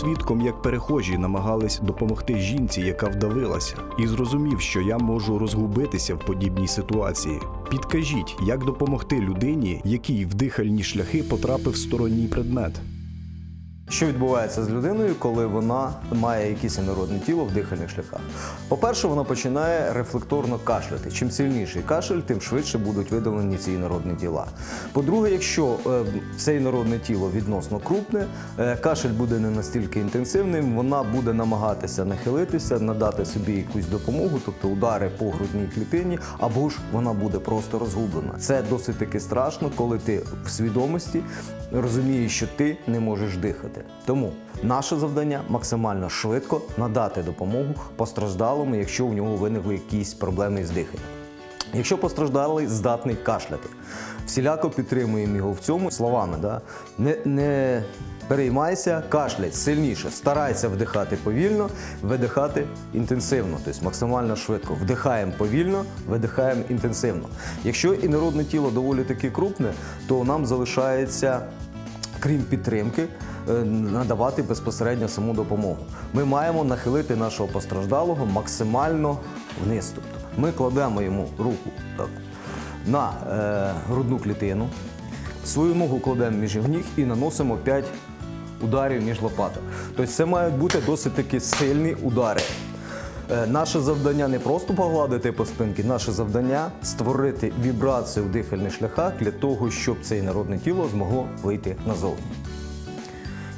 Свідком, як перехожі намагались допомогти жінці, яка вдавилася, і зрозумів, що я можу розгубитися в подібній ситуації. Підкажіть, як допомогти людині, якій в дихальні шляхи потрапив сторонній предмет. Що відбувається з людиною, коли вона має якесь інородне тіло в дихальних шляхах? По-перше, вона починає рефлекторно кашляти. Чим сильніший кашель, тим швидше будуть видалені ці інородні тіла. По-друге, якщо е, це інородне тіло відносно крупне, е, кашель буде не настільки інтенсивним, вона буде намагатися нахилитися, надати собі якусь допомогу, тобто удари по грудній клітині, або ж вона буде просто розгублена. Це досить таки страшно, коли ти в свідомості розумієш, що ти не можеш дихати. Тому наше завдання максимально швидко надати допомогу постраждалому, якщо у нього виникли якісь проблеми з диханням. Якщо постраждалий здатний кашляти, всіляко підтримуємо його в цьому словами. Да? Не, не переймайся, кашлять сильніше, старайся вдихати повільно, видихати інтенсивно, тобто максимально швидко. Вдихаємо повільно, видихаємо інтенсивно. Якщо інородне тіло доволі таки крупне, то нам залишається крім підтримки, надавати безпосередньо саму допомогу. Ми маємо нахилити нашого постраждалого максимально вниз. Тобто ми кладемо йому руку так, на е, грудну клітину, свою ногу кладемо між ніг і наносимо 5 ударів між лопаток. Тобто це мають бути досить таки сильні удари. Е, Наше завдання не просто погладити по спинці, наше завдання створити вібрацію в дихальних шляхах для того, щоб це інородне тіло змогло вийти назовні.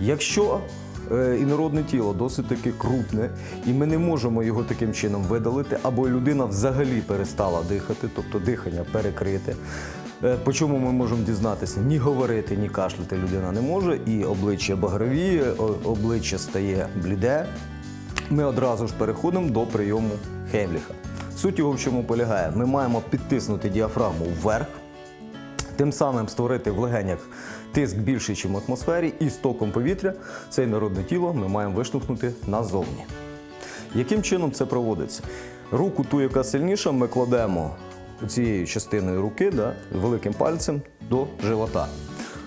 Якщо е, інородне тіло досить таки крупне, і ми не можемо його таким чином видалити, або людина взагалі перестала дихати, тобто дихання перекрите. е, По чому ми можемо дізнатися? Ні говорити, ні кашляти людина не може, і обличчя багровіє, обличчя стає бліде. Ми одразу ж переходимо до прийому Хемліха. Суть його в чому полягає? Ми маємо підтиснути діафрагму вверх, тим самим створити в легенях тиск більший, ніж в атмосфері, і з током повітря це народне тіло ми маємо виштовхнути назовні. Яким чином це проводиться? Руку ту, яка сильніша, ми кладемо цією частиною руки, да, великим пальцем до живота.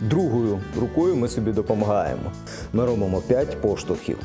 Другою рукою ми собі допомагаємо. Ми робимо 5 поштовхів.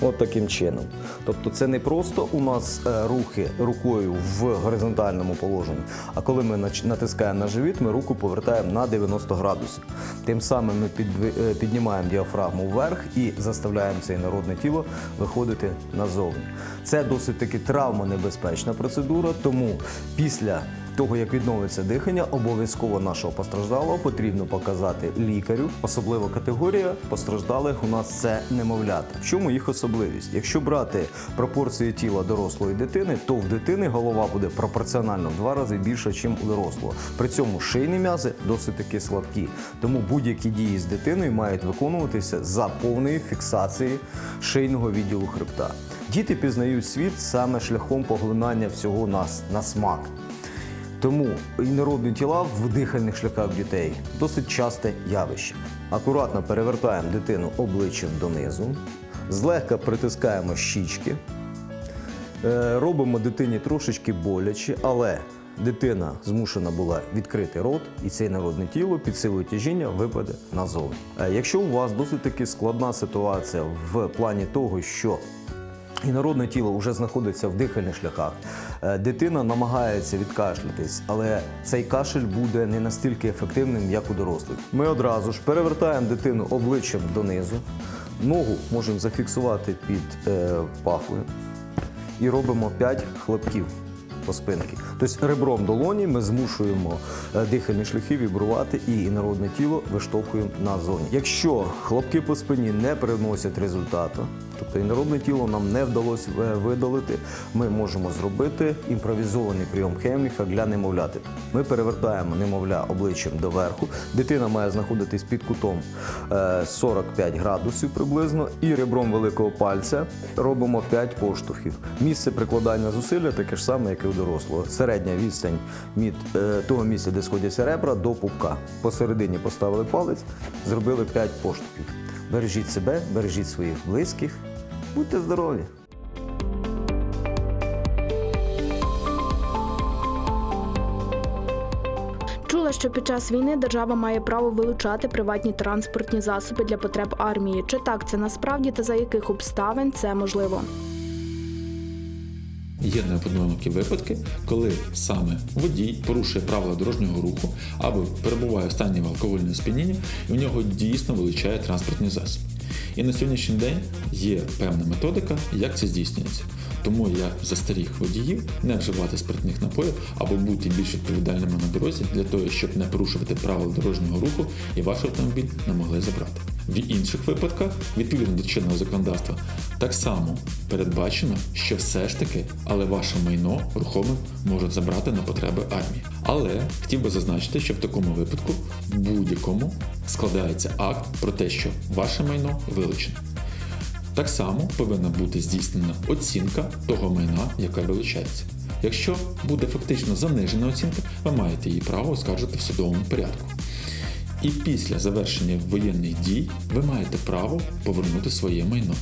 От таким чином. Тобто це не просто у нас е, рухи рукою в горизонтальному положенні, а коли ми натискаємо на живіт, ми руку повертаємо на 90 градусів. Тим самим ми е, піднімаємо діафрагму вверх і заставляємо це інородне тіло виходити назовні. Це досить таки травмонебезпечна процедура, тому після того, як відновиться дихання, обов'язково нашого постраждалого потрібно показати лікарю. Особлива категорія постраждалих у нас це немовлята. В чому їх особливість? Якщо брати пропорції тіла дорослої дитини, то в дитини голова буде пропорціонально в два рази більша, ніж у дорослого. При цьому шийні м'язи досить таки слабкі. Тому будь-які дії з дитиною мають виконуватися за повної фіксації шийного відділу хребта. Діти пізнають світ саме шляхом поглинання всього нас на смак. Тому інородні тіла в дихальних шляхах дітей досить часте явище. Акуратно перевертаємо дитину обличчям донизу, злегка притискаємо щічки, е, робимо дитині трошечки боляче, але дитина змушена була відкрити рот, і це інородне тіло під силою тяжіння випаде назовні. Е, Якщо у вас досить таки складна ситуація в плані того, що Інородне тіло вже знаходиться в дихальних шляхах. Е, Дитина намагається відкашлятись, але цей кашель буде не настільки ефективним, як у дорослих. Ми одразу ж перевертаємо дитину обличчям донизу, ногу можемо зафіксувати під е, пахвою і робимо 5 хлопків по спинці. Тобто ребром долоні ми змушуємо е, дихальні шляхи вібрувати і інородне тіло виштовхуємо назовні. Якщо хлопки по спині не приносять результату, тобто інородне тіло нам не вдалося е, видалити, ми можемо зробити імпровізований прийом Хемліха для немовляти. Ми перевертаємо немовля обличчям доверху. Дитина має знаходитись під кутом е, 45 градусів приблизно, і ребром великого пальця робимо 5 поштовхів. Місце прикладання зусилля таке ж саме, як і у дорослого. Середня відстань від е, того місця, де сходяться ребра, до пупка. Посередині поставили палець, зробили 5 поштовхів. Бережіть себе, бережіть своїх близьких, будьте здорові! Читала, що під час війни держава має право вилучати приватні транспортні засоби для потреб армії. Чи так це насправді та за яких обставин це можливо? Є неоподнокі випадки, коли саме водій порушує правила дорожнього руху або перебуває в стані алкогольного сп'яніння, і в нього дійсно вилучає транспортний засіб. І на сьогоднішній день є певна методика, як це здійснюється. Тому я застеріг водіїв не вживати спиртних напоїв або бути більш відповідальними на дорозі для того, щоб не порушувати правила дорожнього руху і ваш автомобіль не могли забрати. В інших випадках, відповідно до чинного законодавства, так само передбачено, що все ж таки, але ваше майно рухоме можуть забрати на потреби армії. Але хотів би зазначити, що в такому випадку в будь-якому складається акт про те, що ваше майно вилучено. Так само повинна бути здійснена оцінка того майна, яке вилучається. Якщо буде фактично занижена оцінка, ви маєте її право оскаржити в судовому порядку. І після завершення воєнних дій ви маєте право повернути своє майно.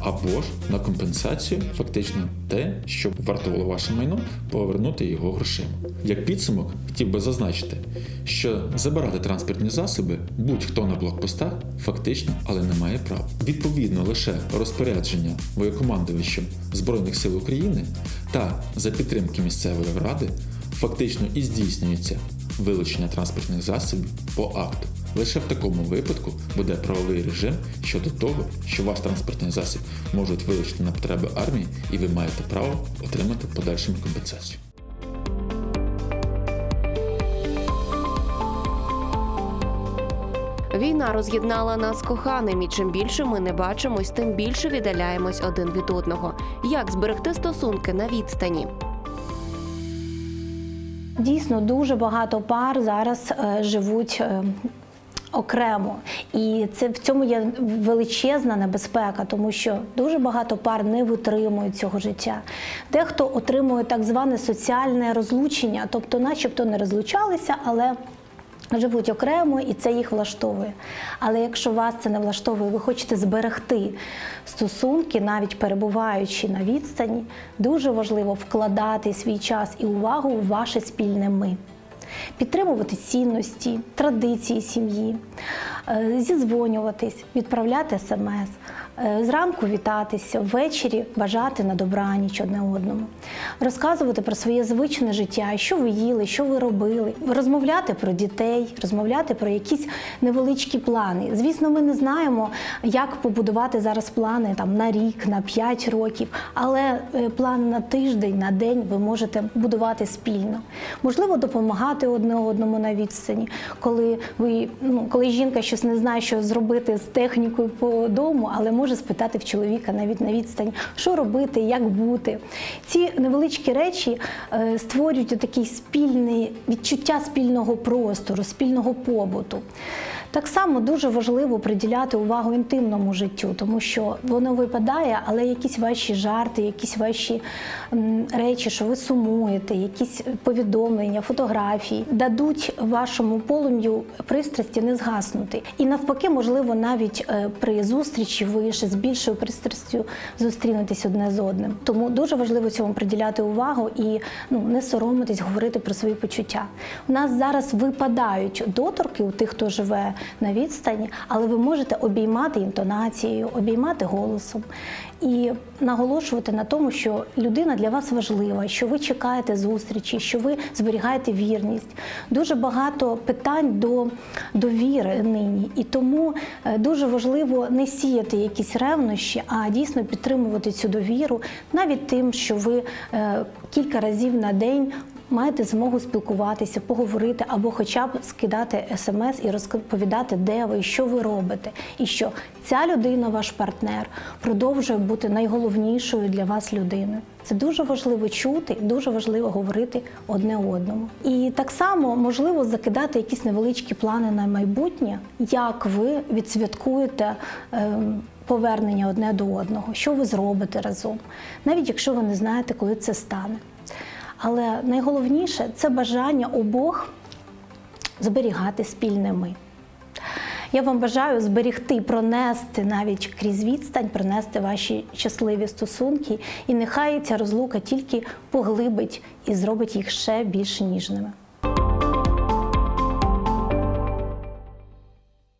Або ж на компенсацію, фактично те, що вартувало ваше майно, повернути його грошима. Як підсумок, хотів би зазначити, що забирати транспортні засоби будь-хто на блокпостах фактично, але не має права. Відповідно лише розпорядження воєкомандувачем Збройних сил України та за підтримки місцевої ради фактично і здійснюється вилучення транспортних засобів по акту. Лише в такому випадку буде правовий режим щодо того, що ваш транспортний засіб можуть вилучити на потреби армії, і ви маєте право отримати в подальшому компенсацію. Війна роз'єднала нас коханим, і чим більше ми не бачимось, тим більше віддаляємось один від одного. Як зберегти стосунки на відстані? Дійсно, дуже багато пар зараз е, живуть. е, Окремо, і це в цьому є величезна небезпека, тому що дуже багато пар не витримують цього життя. Дехто отримує так зване соціальне розлучення, тобто, начебто, не розлучалися, але живуть окремо і це їх влаштовує. Але якщо вас це не влаштовує, ви хочете зберегти стосунки, навіть перебуваючи на відстані, дуже важливо вкладати свій час і увагу у ваше спільне ми. Підтримувати цінності, традиції сім'ї, е, зізвонюватись, відправляти смс, зранку вітатися, ввечері бажати на добраніч одне одному, розказувати про своє звичне життя, що ви їли, що ви робили, розмовляти про дітей, розмовляти про якісь невеличкі плани. Звісно, ми не знаємо, як побудувати зараз плани там на рік, на 5 років, але е, плани на тиждень, на день ви можете будувати спільно. Можливо, допомагати одне одному на відстані, коли ви ну, коли жінка щось не знає, що зробити з технікою по дому, але може спитати в чоловіка навіть на відстань, що робити, як бути. Ці невеличкі речі е, створюють такий спільний відчуття спільного простору, спільного побуту. Так само дуже важливо приділяти увагу інтимному життю, тому що воно випадає, але якісь ваші жарти, якісь ваші речі, що ви сумуєте, якісь повідомлення, фотографії дадуть вашому полум'ю пристрасті не згаснути. І навпаки, можливо, навіть е, при зустрічі ви ще з більшою пристрастю зустрінетесь одне з одним. Тому дуже важливо цьому приділяти увагу і ну не соромитись говорити про свої почуття. У нас зараз випадають доторки у тих, хто живе на відстані, але ви можете обіймати інтонацією, обіймати голосом і наголошувати на тому, що людина для вас важлива, що ви чекаєте зустрічі, що ви зберігаєте вірність. Дуже багато питань до довіри нині, і тому е, дуже важливо не сіяти якісь ревнощі, а дійсно підтримувати цю довіру навіть тим, що ви е, кілька разів на день маєте змогу спілкуватися, поговорити або хоча б скидати смс і розповідати, де ви, що ви робите, і що ця людина, ваш партнер, продовжує бути найголовнішою для вас людиною. Це дуже важливо чути, дуже важливо говорити одне одному. І так само можливо закидати якісь невеличкі плани на майбутнє, як ви відсвяткуєте. ем, Повернення одне до одного, що ви зробите разом, навіть якщо ви не знаєте, коли це стане. Але найголовніше це бажання обох зберігати спільне ми. Я вам бажаю зберігти, пронести навіть крізь відстань, пронести ваші щасливі стосунки, і нехай ця розлука тільки поглибить і зробить їх ще більш ніжними.